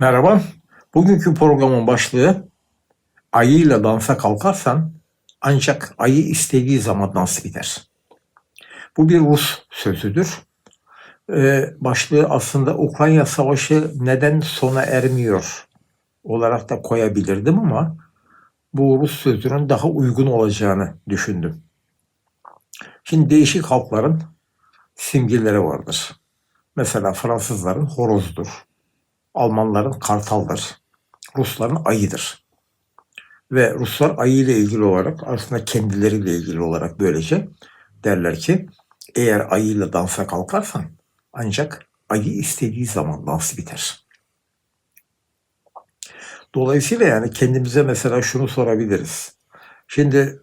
Merhaba. Bugünkü programın başlığı ayıyla dansa kalkarsan ancak ayı istediği zaman dans biter. Bu bir Rus sözüdür. Ee, başlığı aslında Ukrayna Savaşı neden sona ermiyor olarak da koyabilirdim ama bu Rus sözünün daha uygun olacağını düşündüm. Şimdi değişik halkların simgeleri vardır. Mesela Fransızların horozdur. Almanların kartaldır. Rusların ayıdır. Ve Ruslar ayı ile ilgili olarak aslında kendileriyle ilgili olarak böylece derler ki eğer ayıyla dansa kalkarsan ancak ayı istediği zaman dans biter. Dolayısıyla yani kendimize mesela şunu sorabiliriz. Şimdi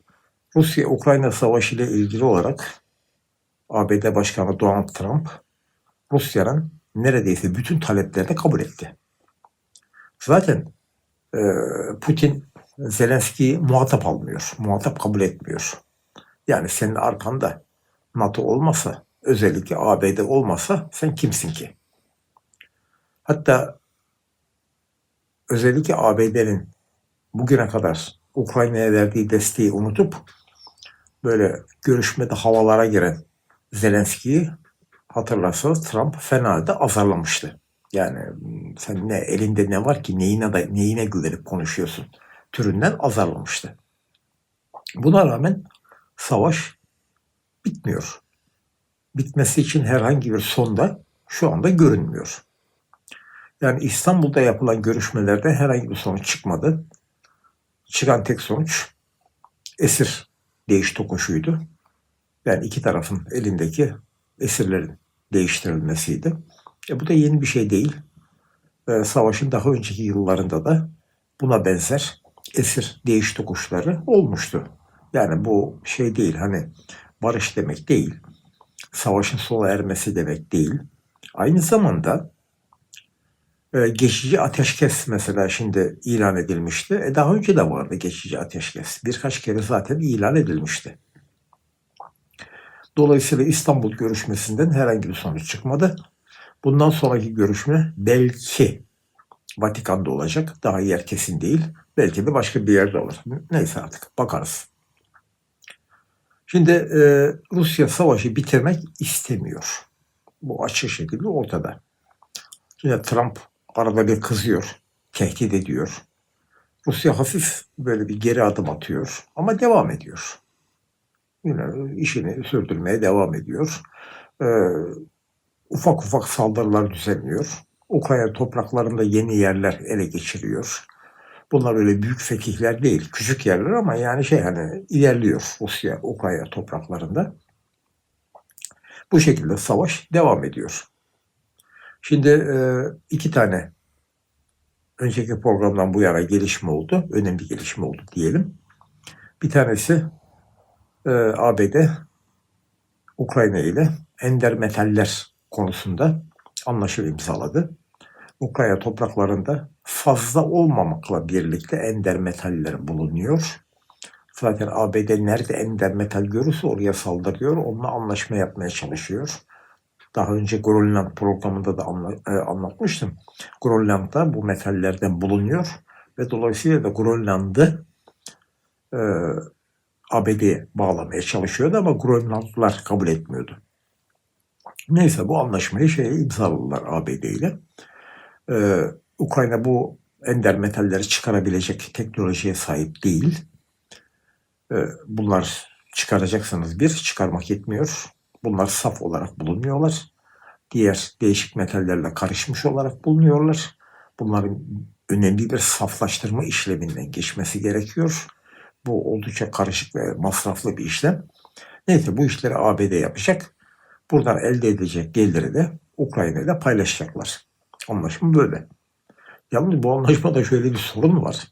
Rusya-Ukrayna savaşı ile ilgili olarak ABD Başkanı Donald Trump Rusya'nın neredeyse bütün taleplerini kabul etti. Zaten e, Putin Zelenski'yi muhatap almıyor, muhatap kabul etmiyor. Yani senin arkanda NATO olmasa, özellikle ABD olmasa sen kimsin ki? Hatta özellikle ABD'nin bugüne kadar Ukrayna'ya verdiği desteği unutup böyle görüşmede havalara giren Zelenski'yi hatırlarsanız Trump fena halde azarlamıştı. Yani sen ne elinde ne var ki neyine da, neyine güvenip konuşuyorsun türünden azarlamıştı. Buna rağmen savaş bitmiyor. Bitmesi için herhangi bir sonda şu anda görünmüyor. Yani İstanbul'da yapılan görüşmelerde herhangi bir sonuç çıkmadı. Çıkan tek sonuç esir değiş tokuşuydu. Yani iki tarafın elindeki esirlerin değiştirilmesiydi. E bu da yeni bir şey değil. E, savaşın daha önceki yıllarında da buna benzer esir değiş tokuşları olmuştu. Yani bu şey değil hani barış demek değil. Savaşın sona ermesi demek değil. Aynı zamanda e, geçici ateşkes mesela şimdi ilan edilmişti. E daha önce de vardı geçici ateşkes. Birkaç kere zaten ilan edilmişti. Dolayısıyla İstanbul görüşmesinden herhangi bir sonuç çıkmadı. Bundan sonraki görüşme belki Vatikan'da olacak. Daha yer kesin değil. Belki de başka bir yerde olur. Neyse artık bakarız. Şimdi e, Rusya savaşı bitirmek istemiyor. Bu açık şekilde ortada. Yine Trump arada bir kızıyor, tehdit ediyor. Rusya hafif böyle bir geri adım atıyor ama devam ediyor yine işini sürdürmeye devam ediyor. Ee, ufak ufak saldırılar düzenliyor. Ukrayna topraklarında yeni yerler ele geçiriyor. Bunlar öyle büyük fetihler değil, küçük yerler ama yani şey hani ilerliyor Rusya, Ukrayna topraklarında. Bu şekilde savaş devam ediyor. Şimdi e, iki tane önceki programdan bu yana gelişme oldu. Önemli gelişme oldu diyelim. Bir tanesi e, ABD Ukrayna ile ender metaller konusunda anlaşma imzaladı. Ukrayna topraklarında fazla olmamakla birlikte ender metaller bulunuyor. Zaten ABD nerede ender metal görürse oraya saldırıyor. Onunla anlaşma yapmaya çalışıyor. Daha önce Grönland programında da anla, e, anlatmıştım. Grönland'da bu metallerden bulunuyor ve dolayısıyla da Grönland'ı e, ABD'ye bağlamaya çalışıyordu ama Grönlandlılar kabul etmiyordu. Neyse bu anlaşmayı şeye imzaladılar ABD ile. Ee, Ukrayna bu ender metalleri çıkarabilecek teknolojiye sahip değil. Ee, bunlar çıkaracaksanız bir, çıkarmak yetmiyor. Bunlar saf olarak bulunmuyorlar. Diğer değişik metallerle karışmış olarak bulunuyorlar. Bunların önemli bir saflaştırma işleminden geçmesi gerekiyor. Bu oldukça karışık ve masraflı bir işlem. Neyse bu işleri ABD yapacak. Buradan elde edecek geliri de Ukrayna ile paylaşacaklar. Anlaşma böyle. Yalnız bu anlaşmada şöyle bir sorun var.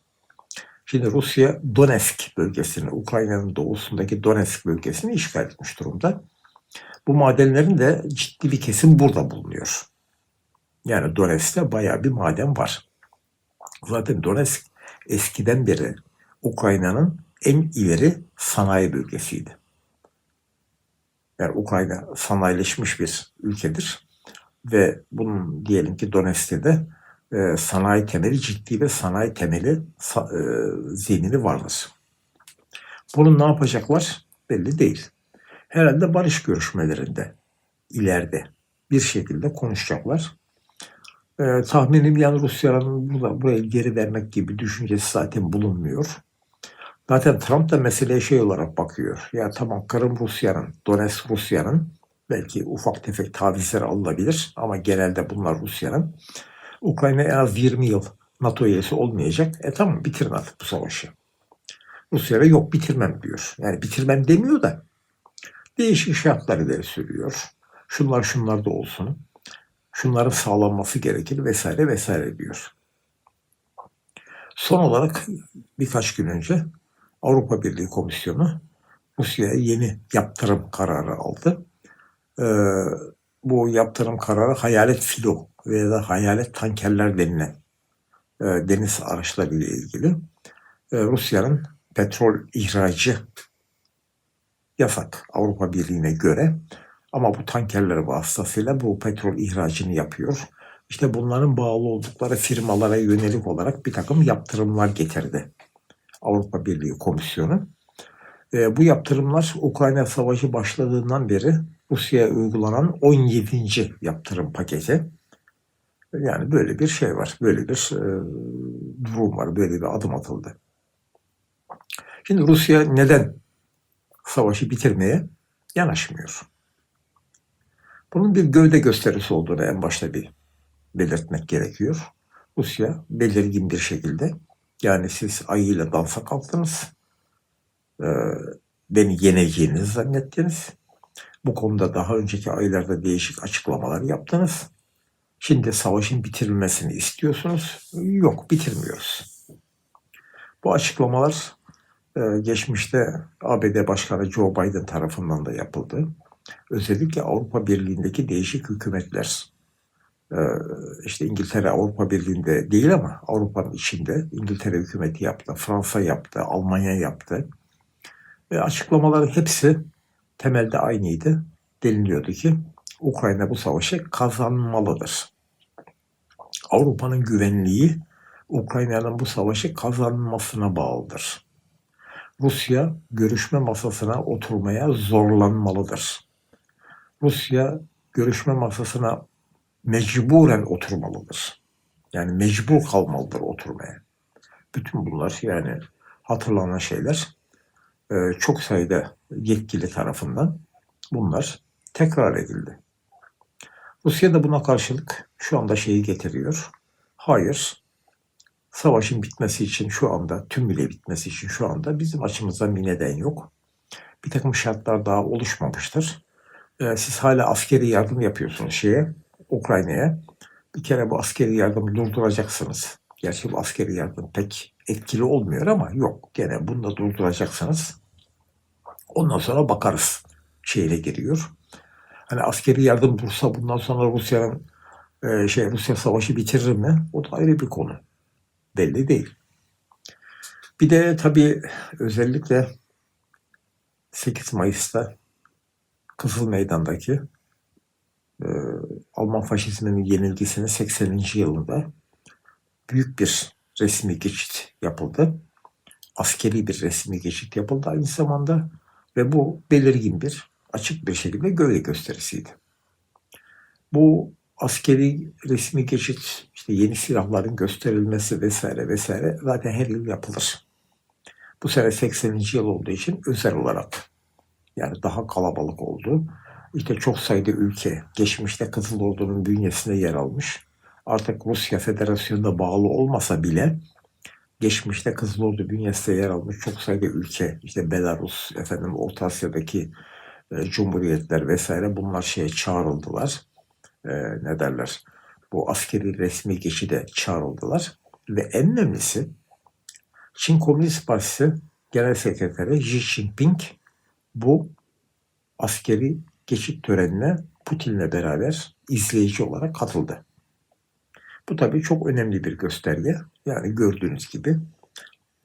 Şimdi Rusya Donetsk bölgesini, Ukrayna'nın doğusundaki Donetsk bölgesini işgal etmiş durumda. Bu madenlerin de ciddi bir kesim burada bulunuyor. Yani Donetsk'te bayağı bir maden var. Zaten Donetsk eskiden beri Ukrayna'nın en ileri sanayi bölgesiydi. Yani Ukrayna sanayileşmiş bir ülkedir ve bunun diyelim ki Donetsk'te de e, sanayi temeli ciddi ve sanayi temeli sa- e, zihnini vardır. Bunu ne yapacaklar belli değil. Herhalde barış görüşmelerinde ileride bir şekilde konuşacaklar. E, tahminim yani Rusya'nın burada, buraya geri vermek gibi düşüncesi zaten bulunmuyor. Zaten Trump da meseleye şey olarak bakıyor. Ya tamam Kırım Rusya'nın, Donetsk Rusya'nın belki ufak tefek tavizler alınabilir ama genelde bunlar Rusya'nın. Ukrayna en az 20 yıl NATO üyesi olmayacak. E tamam bitirin artık bu savaşı. Rusya da yok bitirmem diyor. Yani bitirmem demiyor da değişik şartlar ileri sürüyor. Şunlar şunlar da olsun. Şunların sağlanması gerekir vesaire vesaire diyor. Son olarak birkaç gün önce Avrupa Birliği Komisyonu Rusya'ya yeni yaptırım kararı aldı. Ee, bu yaptırım kararı hayalet filo veya da hayalet tankerler denilen e, deniz araçları ile ilgili. E, Rusya'nın petrol ihracı yasak Avrupa Birliği'ne göre. Ama bu tankerler vasıtasıyla bu petrol ihracını yapıyor. İşte bunların bağlı oldukları firmalara yönelik olarak bir takım yaptırımlar getirdi Avrupa Birliği Komisyonu. E, bu yaptırımlar Ukrayna Savaşı başladığından beri Rusya'ya uygulanan 17. yaptırım paketi. Yani böyle bir şey var, böyle bir e, durum var, böyle bir adım atıldı. Şimdi Rusya neden savaşı bitirmeye yanaşmıyor? Bunun bir gövde gösterisi olduğunu en başta bir belirtmek gerekiyor. Rusya belirgin bir şekilde yani siz ayıyla dansa kalktınız, e, beni yeneceğinizi zannettiniz. Bu konuda daha önceki aylarda değişik açıklamalar yaptınız. Şimdi savaşın bitirilmesini istiyorsunuz. Yok bitirmiyoruz. Bu açıklamalar e, geçmişte ABD Başkanı Joe Biden tarafından da yapıldı. Özellikle Avrupa Birliği'ndeki değişik hükümetler, işte İngiltere Avrupa Birliği'nde değil ama Avrupa'nın içinde İngiltere hükümeti yaptı, Fransa yaptı, Almanya yaptı. Ve açıklamaları hepsi temelde aynıydı. Deniliyordu ki Ukrayna bu savaşı kazanmalıdır. Avrupa'nın güvenliği Ukrayna'nın bu savaşı kazanmasına bağlıdır. Rusya görüşme masasına oturmaya zorlanmalıdır. Rusya görüşme masasına mecburen oturmalıdır. Yani mecbur kalmalıdır oturmaya. Bütün bunlar yani hatırlanan şeyler e, çok sayıda yetkili tarafından bunlar tekrar edildi. Rusya da buna karşılık şu anda şeyi getiriyor. Hayır, savaşın bitmesi için şu anda, tümüyle bitmesi için şu anda bizim açımızdan bir neden yok. Bir takım şartlar daha oluşmamıştır. Ee, siz hala askeri yardım yapıyorsunuz şeye, Ukrayna'ya. Bir kere bu askeri yardımı durduracaksınız. Gerçi bu askeri yardım pek etkili olmuyor ama yok. Gene bunu da durduracaksınız. Ondan sonra bakarız şeyle giriyor. Hani askeri yardım dursa bundan sonra Rusya'nın e, şey Rusya savaşı bitirir mi? O da ayrı bir konu. Belli değil. Bir de tabii özellikle 8 Mayıs'ta Kızıl Meydan'daki e, Alman faşizminin yenilgisinin 80. yılında büyük bir resmi geçit yapıldı. Askeri bir resmi geçit yapıldı aynı zamanda ve bu belirgin bir açık bir şekilde gövde gösterisiydi. Bu askeri resmi geçit, işte yeni silahların gösterilmesi vesaire vesaire zaten her yıl yapılır. Bu sene 80. yıl olduğu için özel olarak yani daha kalabalık oldu. İşte çok sayıda ülke geçmişte Kızıl Ordu'nun bünyesinde yer almış. Artık Rusya Federasyonu'na bağlı olmasa bile geçmişte Kızıl Ordu bünyesinde yer almış çok sayıda ülke, işte Belarus, efendim Orta Asya'daki e, cumhuriyetler vesaire bunlar şeye çağrıldılar. E, ne derler? Bu askeri resmi geçide çağrıldılar. Ve en önemlisi Çin Komünist Partisi Genel Sekreteri Xi Jinping bu askeri geçit törenine Putin'le beraber izleyici olarak katıldı. Bu tabii çok önemli bir gösterge. Yani gördüğünüz gibi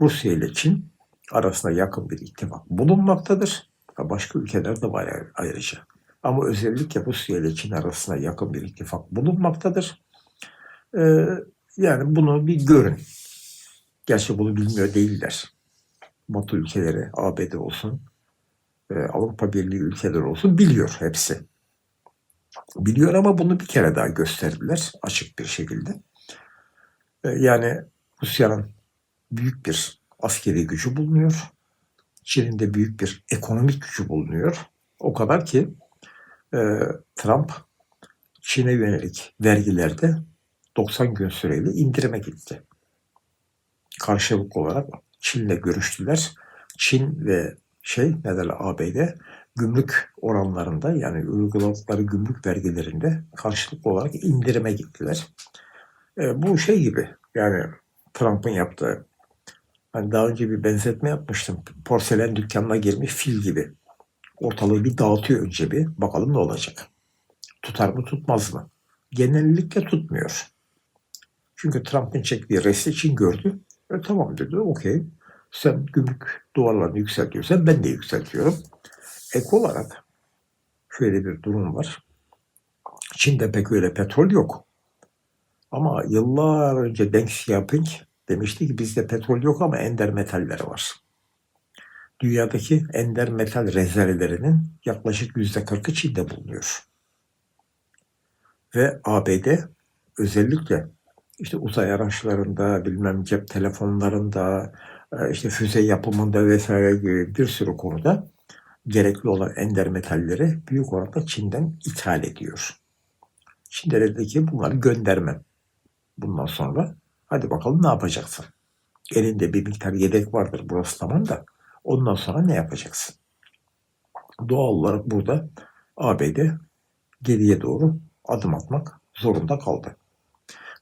Rusya ile Çin arasında yakın bir ittifak bulunmaktadır. Başka ülkeler de var ayrıca. Ama özellikle Rusya ile Çin arasında yakın bir ittifak bulunmaktadır. Ee, Yani bunu bir görün. Gerçi bunu bilmiyor değiller. Batı ülkeleri, ABD olsun, Avrupa Birliği ülkeleri olsun biliyor hepsi. Biliyor ama bunu bir kere daha gösterdiler açık bir şekilde. E, Yani Rusya'nın büyük bir askeri gücü bulunuyor. Çin'in de büyük bir ekonomik gücü bulunuyor. O kadar ki e, Trump Çin'e yönelik vergilerde 90 gün süreyle indirime gitti. Karşılık olarak Çin'le görüştüler. Çin ve şey ne ABD gümrük oranlarında yani uyguladıkları gümrük vergilerinde karşılık olarak indirime gittiler. E, bu şey gibi yani Trump'ın yaptığı hani daha önce bir benzetme yapmıştım. Porselen dükkanına girmiş fil gibi. Ortalığı bir dağıtıyor önce bir. Bakalım ne olacak. Tutar mı tutmaz mı? Genellikle tutmuyor. Çünkü Trump'ın çektiği resti Çin gördü. E, tamam dedi okey. Sen gümrük duvarlarını yükseltiyorsan ben de yükseltiyorum. Ek olarak şöyle bir durum var. Çin'de pek öyle petrol yok. Ama yıllar önce Deng Xiaoping demişti ki bizde petrol yok ama ender metaller var. Dünyadaki ender metal rezervlerinin yaklaşık yüzde 40'ı Çin'de bulunuyor. Ve ABD özellikle işte uzay araçlarında, bilmem cep telefonlarında, işte füze yapımında vesaire gibi bir sürü konuda gerekli olan ender metalleri büyük oranda Çin'den ithal ediyor. Çin de dedi ki bunları göndermem. Bundan sonra hadi bakalım ne yapacaksın? Elinde bir miktar yedek vardır burası tamam da ondan sonra ne yapacaksın? Doğal olarak burada ABD geriye doğru adım atmak zorunda kaldı.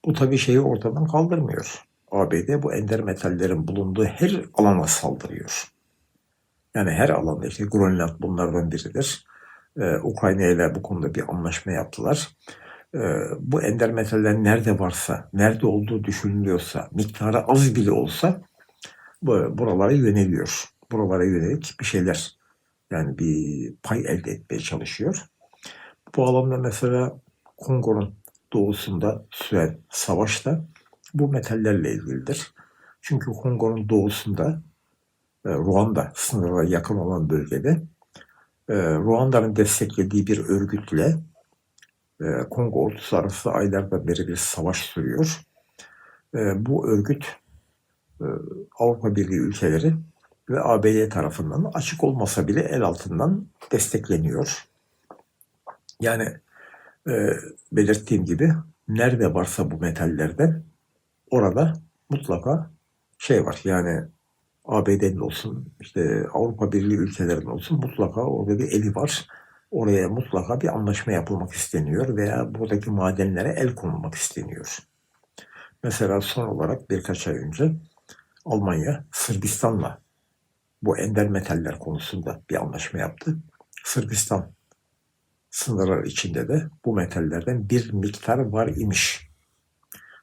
Bu tabii şeyi ortadan kaldırmıyor. ABD bu ender metallerin bulunduğu her alana saldırıyor. Yani her alanda işte Grönland bunlardan biridir. Ee, Ukrayna ile bu konuda bir anlaşma yaptılar. Ee, bu ender metaller nerede varsa, nerede olduğu düşünülüyorsa, miktarı az bile olsa bu, buralara yöneliyor. Buralara yönelik bir şeyler yani bir pay elde etmeye çalışıyor. Bu alanda mesela Kongo'nun doğusunda süren savaş da bu metallerle ilgilidir. Çünkü Kongo'nun doğusunda e, Ruanda sınırına yakın olan bölgede e, Ruanda'nın desteklediği bir örgütle e, Kongo ordusu arasında aylardan beri bir savaş sürüyor. Bu örgüt Avrupa Birliği ülkeleri ve ABD tarafından açık olmasa bile el altından destekleniyor. Yani belirttiğim gibi nerede varsa bu metallerden orada mutlaka şey var yani ABD'nin olsun işte Avrupa Birliği ülkelerinin olsun mutlaka orada bir eli var. Oraya mutlaka bir anlaşma yapılmak isteniyor veya buradaki madenlere el konulmak isteniyor. Mesela son olarak birkaç ay önce Almanya Sırbistan'la bu ender metaller konusunda bir anlaşma yaptı. Sırbistan sınırlar içinde de bu metallerden bir miktar var imiş.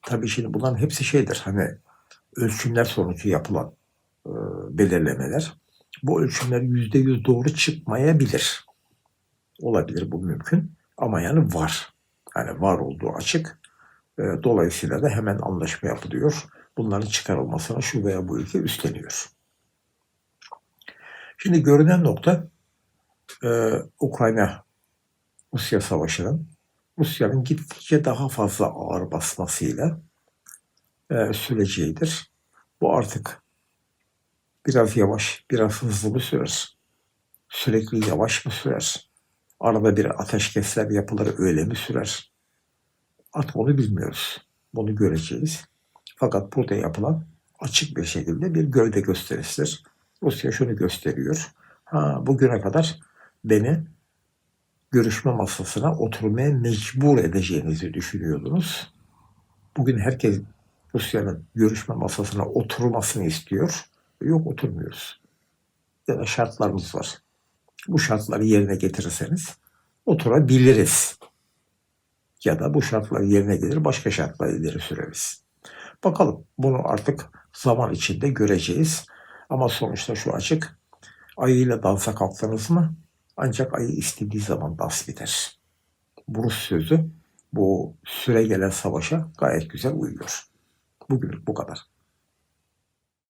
Tabii şimdi bunların hepsi şeydir hani ölçümler sonucu yapılan e, belirlemeler. Bu ölçümler yüzde yüz doğru çıkmayabilir. Olabilir bu mümkün ama yani var. Yani var olduğu açık. E, dolayısıyla da hemen anlaşma yapılıyor. Bunların çıkarılmasına şu veya bu ülke üstleniyor. Şimdi görünen nokta e, Ukrayna Rusya Savaşı'nın Rusya'nın gittikçe daha fazla ağır basmasıyla e, süreceğidir. Bu artık biraz yavaş, biraz hızlı mı sürer? Sürekli yavaş mı sürer? Arada bir ateşkesler yapılır öyle mi sürer? Artık onu bilmiyoruz. Bunu göreceğiz. Fakat burada yapılan açık bir şekilde bir gövde gösterisidir. Rusya şunu gösteriyor. Ha, bugüne kadar beni görüşme masasına oturmaya mecbur edeceğinizi düşünüyordunuz. Bugün herkes Rusya'nın görüşme masasına oturmasını istiyor. Yok oturmuyoruz. Ya da şartlarımız var. Bu şartları yerine getirirseniz oturabiliriz. Ya da bu şartları yerine gelir başka şartlar ileri süreriz. Bakalım bunu artık zaman içinde göreceğiz. Ama sonuçta şu açık. Ayıyla dansa kalktınız mı ancak ayı istediği zaman. Bu Rus sözü bu süre gelen savaşa gayet güzel uyuyor. Bugünlük bu kadar.